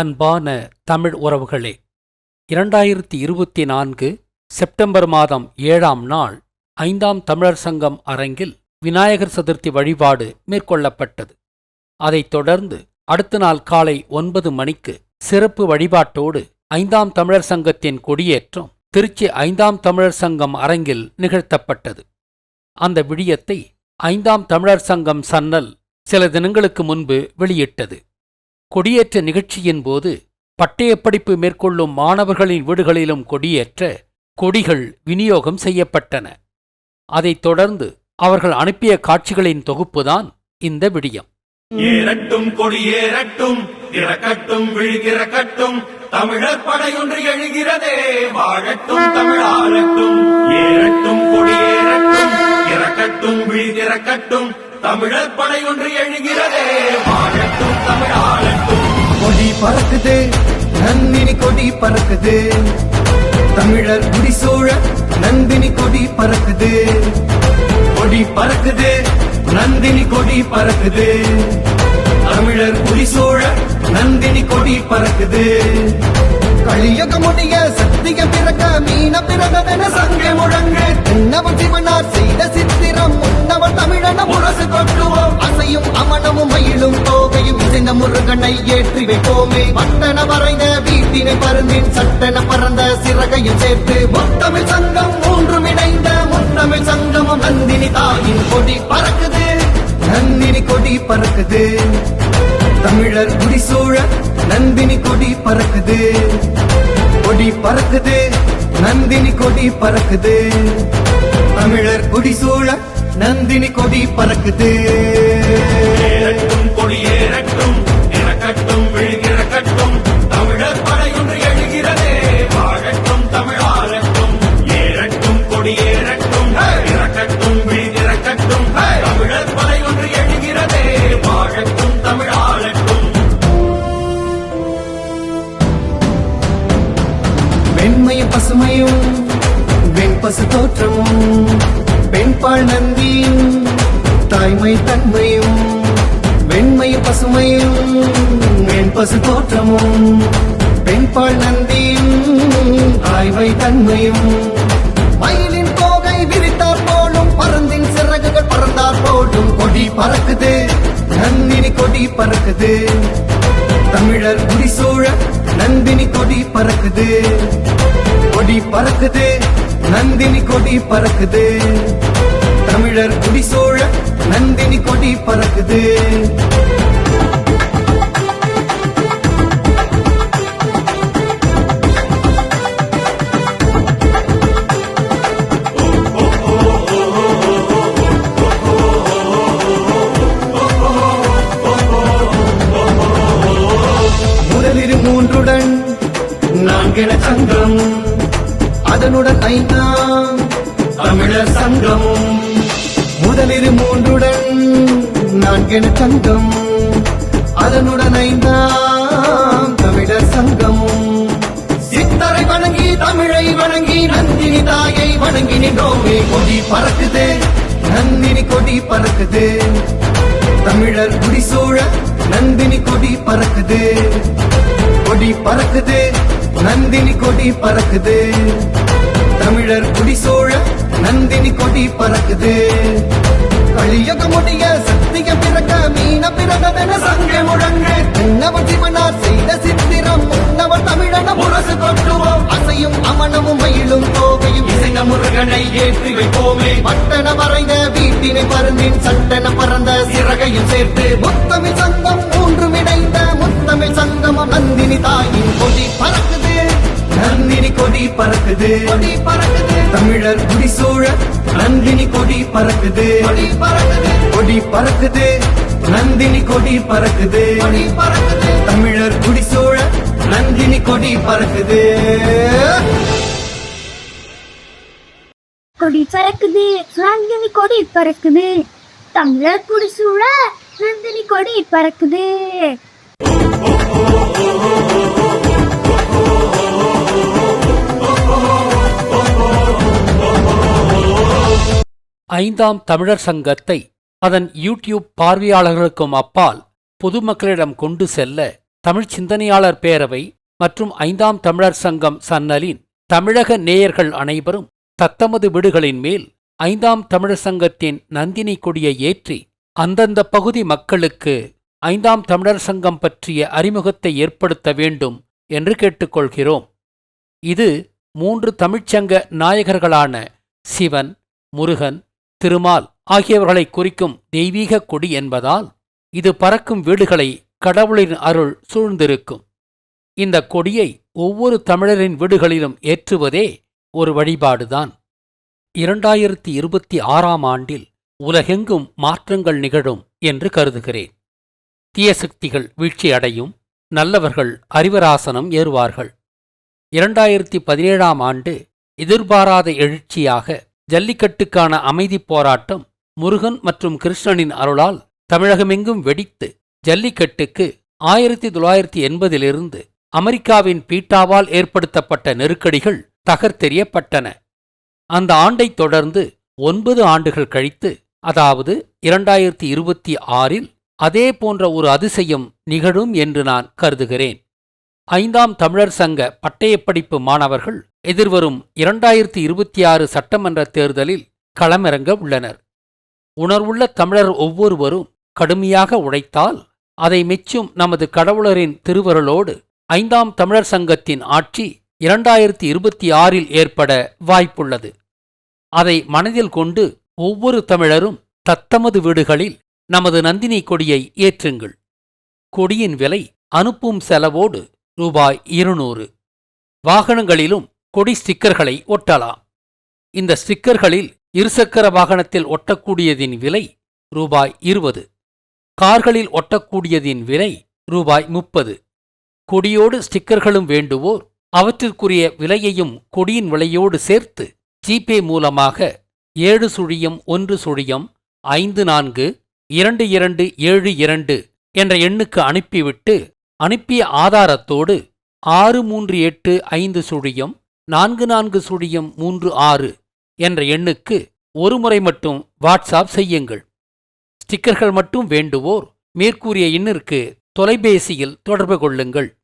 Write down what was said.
அன்பான தமிழ் உறவுகளே இரண்டாயிரத்தி இருபத்தி நான்கு செப்டம்பர் மாதம் ஏழாம் நாள் ஐந்தாம் தமிழர் சங்கம் அரங்கில் விநாயகர் சதுர்த்தி வழிபாடு மேற்கொள்ளப்பட்டது. அதைத் தொடர்ந்து அடுத்த நாள் காலை ஒன்பது மணிக்கு சிறப்பு வழிபாட்டோடு ஐந்தாம் தமிழர் சங்கத்தின் கொடியேற்றம் திருச்சி ஐந்தாம் தமிழர் சங்கம் அரங்கில் நிகழ்த்தப்பட்டது. அந்த விடியத்தை ஐந்தாம் தமிழர் சங்கம் சன்னல் சில தினங்களுக்கு முன்பு வெளியிட்டது. கொடியேற்ற நிகழ்ச்சியின் போது பட்டயப்படிப்பு மேற்கொள்ளும் மாணவர்களின் வீடுகளிலும் கொடியேற்ற கொடிகள் விநியோகம் செய்யப்பட்டன. அதைத் தொடர்ந்து அவர்கள் அனுப்பிய காட்சிகளின் தொகுப்புதான் இந்த விடியம். ஏறட்டும் கொடியேறட்டும் இறக்கட்டும் விழுகிறக்கட்டும் தமிழர் படையொன்று எழுகிறதே வாழட்டும் தமிழாரட்டும் ஏறட்டும் கொடியேறட்டும் இறக்கட்டும் விழுகிறக்கட்டும் தமிழர் படையொன்று எழுகிறதே வாழட்டும் தமிழாரட்டும் பறக்குது. நந்தினி கொடி பறக்குது. தமிழர் குடிசூழ நந்தினி கொடி பறக்குது. கொடி பறக்குது. நந்தினி கொடி பறக்குது. தமிழர் குடிசூழ நந்தினி கொடி பறக்குது. கலியுக முடிய சத்திய பிறக்க மீன பிறந்ததென சங்க முழங்கு. உன்னவன் சிவனார் செய்த சித்திரம் உன்னவன் தமிழன முரசு கொண்டு அமனமும் மயிலும் தோகையும் இசைந்த முருகனை ஏற்றி வைப்போமே. பட்டன வரைந்த வீட்டினை பருந்தின் சட்டன பறந்த சிறகையும் சேர்த்து முத்தமிழ் சங்கம் மூன்றும் இணைந்த முத்தமிழ் சங்கமும் நந்தினி தாயின் கொடி பறக்குது. நந்தினி கொடி பறக்குது. தமிழர் குடிசூழ நந்தினி கொடி பறக்குது. கொடி பறக்குது. நந்தினி கொடி பறக்குது. தமிழர் குடிசூழ நந்தினி கொடி பறக்குது. கொடியேறட்டும் இறக்கட்டும் விழுகிறக்கட்டும். தமிழர் படையொன்று எழுகிறதே வாழட்டும் தமிழாரட்டும் ஏறட்டும் கொடியேறட்டும் இறக்கட்டும் விழுகிறக்கட்டும். தமிழர் படையொன்று எழுகிறதே வாழட்டும் தமிழாரட்டும் வெண்மையும் பசுமையும் வெண்பசு தோற்றமும் பெண்பால் நந்தியும் தாய்மை தன்மையும் வெண்மை பசுமையும் வெண்பசு தோற்றமும் பெண்பாள் நந்தியும் தாய்மை தன்மையும். மயிலின் தோகை விரித்தார் போலும் பருந்தின் சிறகுகள் பறந்தார் போலும் கொடி பறக்குது நந்தினி கொடி பறக்குது. தமிழர் குடிசூழ நந்தினி கொடி பறக்குது. கொடி பறக்குது நந்தினி கொடி பறக்குது. தமிழர் குடிசூழ நந்தினி கொடி பறக்குது. மூன்றுடன் நான்கென சங்கம் அதனுடன் ஐந்தாம் தமிழர் சங்கம். முதலிரு மூன்றுடன் நான்கென சங்கம். அதனுடன் ஐந்தாம் தமிழர் சங்கமும் சித்தரை வணங்கி தமிழை வணங்கி நந்தினி தாயை வணங்கி நின்றோமே கொடி பறக்குது. நந்தினி கொடி பறக்குது. தமிழர் குடிசூழ நந்தினி கொடி பறக்குது. கொடி பறக்குது நந்தினி கொடி பறக்குது. தமிழர் குடிசூழ நந்தினி கொடி பறக்குது. கலியுக முடிய சத்திய பிறக்க மீன பிறந்ததென சங்க முழங்கு. உன்னவர் சிவனார் செய்த சித்திரம் உன்னவர் தமிழன முரசு கொட்டுவோம். அசையும் அமனமும் மயிலும் கோவையும் இசைந்த முருகனை ஏற்றி வைப்போமே. பட்டன வரைந்த வீட்டினை பருந்தின் சட்டன பறந்த சிறகையும் சேர்த்து முத்தமிழ் சங்கம் மூன்று இணைந்த முத்தமிழ் சங்கமம் நந்தினி தாயின் கொடி பறக்குது. நந்தினி கொடி பறக்குது கொடி பறக்குது தமிழர் குடிசூழ நந்தினி கொடி பறக்குது கொடி பறக்குது கொடி பறக்குது நந்தினி கொடி பறக்குது கொடி பறக்குது தமிழர் குடிசூழ நந்தினி கொடி பறக்குது கொடி பறக்குது நந்தினி கொடி பறக்குது தமிழர் குடி சூழ நந்தினி கொடி பறக்குது ஐந்தாம் தமிழர் சங்கத்தை அதன் யூடியூப் பார்வையாளர்களுக்கும் அப்பால் பொதுமக்களிடம் கொண்டு செல்ல தமிழ் சிந்தனையாளர் பேரவை மற்றும் ஐந்தாம் தமிழர் சங்கம் சன்னலின் தமிழக நேயர்கள் அனைவரும் தத்தமது வீடுகளின் மேல் ஐந்தாம் தமிழர் சங்கத்தின் நந்தினி கொடியை ஏற்றி அந்தந்த பகுதி மக்களுக்கு ஐந்தாம் தமிழர் சங்கம் பற்றிய அறிமுகத்தை ஏற்படுத்த வேண்டும் என்று கேட்டுக்கொள்கிறோம். இது மூன்று தமிழ்ச்சங்க நாயகர்களான சிவன் முருகன் திருமால் ஆகியவர்களை குறிக்கும் தெய்வீக கொடி என்பதால் இது பறக்கும் வீடுகளை கடவுளின் அருள் சூழ்ந்திருக்கும். இந்த கொடியை ஒவ்வொரு தமிழரின் வீடுகளிலும் ஏற்றுவதே ஒரு வழிபாடுதான். இரண்டாயிரத்தி இருபத்தி ஆறாம் ஆண்டில் உலகெங்கும் மாற்றங்கள் நிகழும் என்று கருதுகிறேன். தீய சக்திகள் வீழ்ச்சியடையும் நல்லவர்கள் அறிவராசனம் ஏறுவார்கள். இரண்டாயிரத்தி பதினேழாம் ஆண்டு எதிர்பாராத எழுச்சியாக ஜல்லிக்கட்டுக்கான அமைதிப் போராட்டம் முருகன் மற்றும் கிருஷ்ணனின் அருளால் தமிழகமெங்கும் வெடித்து ஜல்லிக்கட்டுக்கு ஆயிரத்தி தொள்ளாயிரத்தி எண்பதிலிருந்து அமெரிக்காவின் பீட்டாவால் ஏற்படுத்தப்பட்ட நெருக்கடிகள் தகர்த்தெறியப்பட்டன. அந்த ஆண்டைத் தொடர்ந்து ஒன்பது ஆண்டுகள் கழித்து அதாவது இரண்டாயிரத்தி இருபத்தி ஆறில் அதே போன்ற ஒரு அதிசயம் நிகழும் என்று நான் கருதுகிறேன். ஐந்தாம் தமிழர் சங்க பட்டயப்படிப்பு மாணவர்கள் எதிர்வரும் இரண்டாயிரத்தி இருபத்தி ஆறு சட்டமன்ற தேர்தலில் களமிறங்க உள்ளனர். உணர்வுள்ள தமிழர் ஒவ்வொருவரும் கடுமையாக உழைத்தால் அதை மெச்சும் நமது கடவுளரின் திருவருளோடு ஐந்தாம் தமிழர் சங்கத்தின் ஆட்சி இரண்டாயிரத்தி இருபத்தி ஆறில் ஏற்பட வாய்ப்புள்ளது. அதை மனதில் கொண்டு ஒவ்வொரு தமிழரும் தத்தமது வீடுகளில் நமது நந்தினி கொடியை ஏற்றுங்கள். கொடியின் விலை அனுப்பும் செலவோடு ரூபாய் இருநூறு. வாகனங்களிலும் கொடி ஸ்டிக்கர்களை ஒட்டலாம். இந்த ஸ்டிக்கர்களில் இருசக்கர வாகனத்தில் ஒட்டக்கூடியதின் விலை ரூபாய் இருபது. கார்களில் ஒட்டக்கூடியதின் விலை ரூபாய் முப்பது. கொடியோடு ஸ்டிக்கர்களும் வேண்டுவோர் அவற்றிற்குரிய விலையையும் கொடியின் விலையோடு சேர்த்து ஜிபே மூலமாக ஏழு சுழியம் ஒன்று சுழியம் ஐந்து நான்கு இரண்டு இரண்டு ஏழு இரண்டு என்ற எண்ணுக்கு அனுப்பிவிட்டு அனுப்பிய ஆதாரத்தோடு ஆறு மூன்று எட்டு ஐந்து சுழியம் நான்கு நான்கு சுழியம் மூன்று ஆறு என்ற எண்ணுக்கு ஒருமுறை மட்டும் வாட்ஸ்அப் செய்யுங்கள். ஸ்டிக்கர்கள் மட்டும் வேண்டுவோர் மேற்கூறிய எண்ணிற்கு தொலைபேசியில் தொடர்பு கொள்ளுங்கள்.